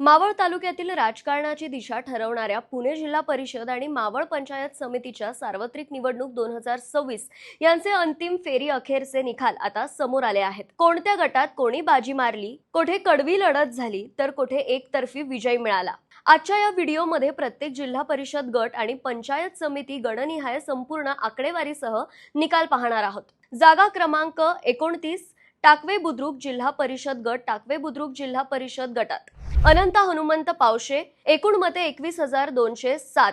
मावळ तालुक्यातील राजकारणाची दिशा ठरवणाऱ्या पुणे जिल्हा परिषद आणि मावळ पंचायत समितीच्या सार्वत्रिक निवडणूक दोन हजार सव्वीस यांचे अंतिम फेरी अखेरचे निकाल आता समोर आले आहेत. कोणत्या गटात कोणी बाजी मारली कोठे कडवी लढत झाली तर कोठे एकतर्फी विजय मिळाला? आजच्या या व्हिडिओमध्ये प्रत्येक जिल्हा परिषद गट आणि पंचायत समिती गणनिहाय संपूर्ण आकडेवारीसह निकाल पाहणार आहोत. जागा क्रमांक एकोणतीस टाकवे बुद्रुक जिल्हा परिषद गट टाकवे बुद्रुक जिल्हा परिषद गटात. अनंता हनुमंत पावशे एकूण मते एकवीस हजार दोनशे सात.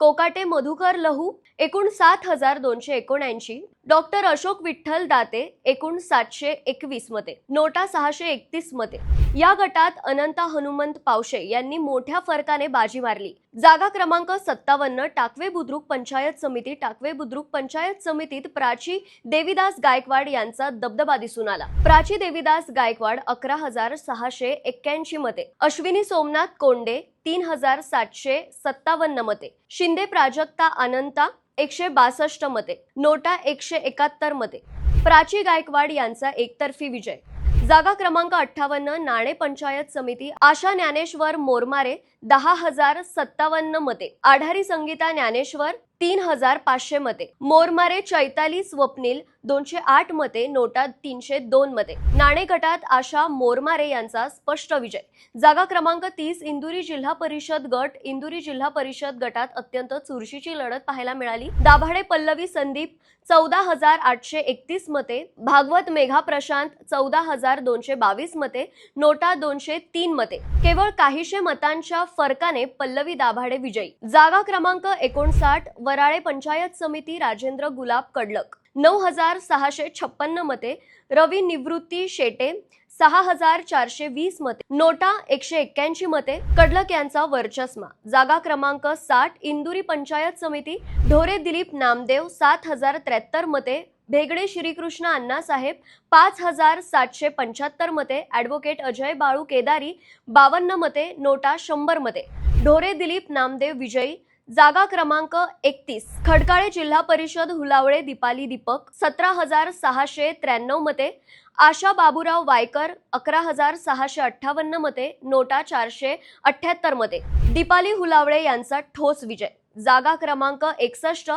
कोकाटे मधुकर लहू एकूण सात हजार दोनशे एकोणऐंशी. डॉक्टर अशोक विठ्ठल दाते एकूण सातशे एकवीस मते. नोटा सहाशे एकतीस मते. या गटात अनंता हनुमंत पावशे यांनी मोठ्या फरकाने बाजी मारली. जागा क्रमांक सत्तावन्न टाकवे बुद्रुक पंचायत समिती टाकवे बुद्रुक पंचायत समितीत प्राची देवीदास गायकवाड यांचा दबदबा दिसून आला. प्राची देवीदास गायकवाड अकरा हजार सहाशे एक्क्याऐंशी मते. अश्विनी सोमनाथ कोंडे तीन हजार सातशे सत्तावन्न मते. शिंदे प्राजक्ता अनंता एकशे बासष्ट मते. नोटा एकशे एकाहत्तर मते. प्राची गायकवाड यांचा एकतर्फी विजय. जागा क्रमांक अठ्ठावन्न नाणे पंचायत समिती आशा ज्ञानेश्वर मोरमारे दहा हजार सत्तावन्न मते. आढारी संगीता ज्ञानेश्वर तीन हजार पाचशे मते. मोरमारे चैताली स्वप्नील दोनशे आठ मते नोटा तीनशे दोन मते. नाणे गटात आशा मोरमारे यांचा स्पष्ट विजय. जागा क्रमांक तीस इंदुरी जिल्हा परिषद गट. इंदुरी जिल्हा परिषद गटात अत्यंत चुरशीची लढत पाहायला मिळाली. दाभाडे पल्लवी संदीप चौदा हजार आठशे एकतीस मते. भागवत मेघा प्रशांत चौदा हजार दोनशे बावीस मते. नोटा दोनशे तीन मते. केवळ काहीशे मतांच्या फरकाने पल्लवी दाभाडे विजयी. जागा क्रमांक एकोणसाठ वराळे पंचायत समिती राजेंद्र गुलाब कडलक. नऊ हजार सहाशे छप्पन्न मते. रवी निवृत्ती शेटे. सहा हजार चारशे वीस मते. नोटा एकशे एक्क्याऐंशी मते. कडलक यांचा वर्चस्मा जागा क्रमांक साठ इंदुरी पंचायत समिती. ढोरे दिलीप नामदेव सात हजार त्र्याहत्तर मते. भेगडे श्रीकृष्ण अण्णासाहेब पाच हजार सातशे पंच्याहत्तर मते. ॲडव्होकेट अजय बाळू केदारी बावन्न मते. नोटा शंभर मते. ढोरे दिलीप नामदेव विजयी. जागा क्रमांक एकतीस. खडकाळे जिल्हा परिषद हुलावळे दीपाली दीपक सतरा हजार सहाशे त्र्याण्णव मते आशा बाबूराव वायकर अकरा हजार सहाशे अठ्ठावन्न मते नोटा चारशे अठ्ठ्याहत्तर मते. दीपाली हुलावळे यांचा ठोस विजय. जागा क्रमांक एकसष्ट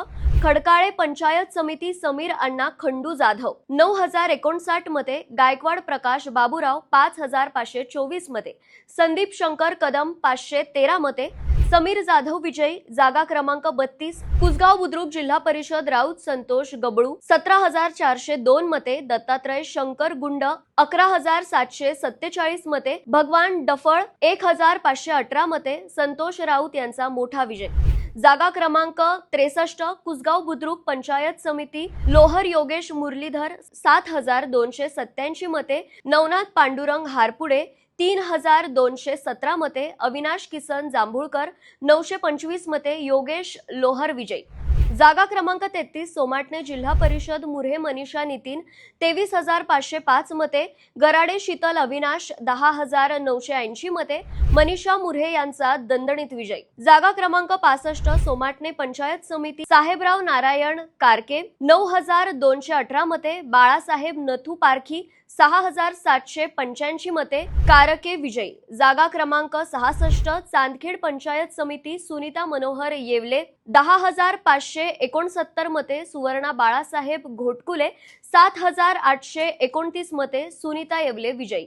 खडकाळे पंचायत समिती समीर अण्णा खंडू जाधव नऊ हजार एकोणसाठ मते गायकवाड प्रकाश बाबूराव पाच हजार पाचशे चोवीस मते संदीप शंकर कदम पाचशे तेरा मते समीर जाधव विजयी जागा क्रमांक बत्तीस कुसगाव बुद्रुक जिल्हा परिषद राऊत संतोष गबळू सतरा हजार चारशे दोन मते दत्तात्रय शंकर गुंड अकरा हजार सातशे सत्तेचाळीस मते भगवान डफळ एक हजार पाचशे अठरा मते संतोष राऊत यांचा मोठा विजय. जागा क्रमांक त्रेसष्ट कुसगाव बुद्रुक पंचायत समिती लोहर योगेश मुरलीधर सात हजार दोनशे सत्याऐंशी मते नवनाथ पांडुरंग हारपुडे तीन हजार दोनशे सतरा मते अविनाश किसन जांभूळकर नऊशे पंचवीस मते योगेश लोहर विजयी. जागा क्रमांक तेहतीस सोमाटणे जिल्हा परिषद मुरे मनीषा नितीन तेवीस हजार पाचशे पाच मते गराडे शीतल अविनाश दहा हजार नऊशे ऐंशी मते मनीषा मुरे यांचा दणदणीत विजय. जागा क्रमांक पासष्ट सोमाटणे पंचायत समिती साहेबराव नारायण कारके नऊ हजार दोनशे अठरा मते बाळासाहेब नथू पारखी सहा हजार सातशे पंच्याऐंशी मते कारके विजयी. जागा क्रमांक सहासष्ट चांदखेड पंचायत समिती सुनीता मनोहर येवले दहा हजार पाचशे एकोणसत्तर मते सुवर्णा बाळासाहेब घोटकुले सात हजार आठशे एकोणतीस मते सुनीता येवले विजयी.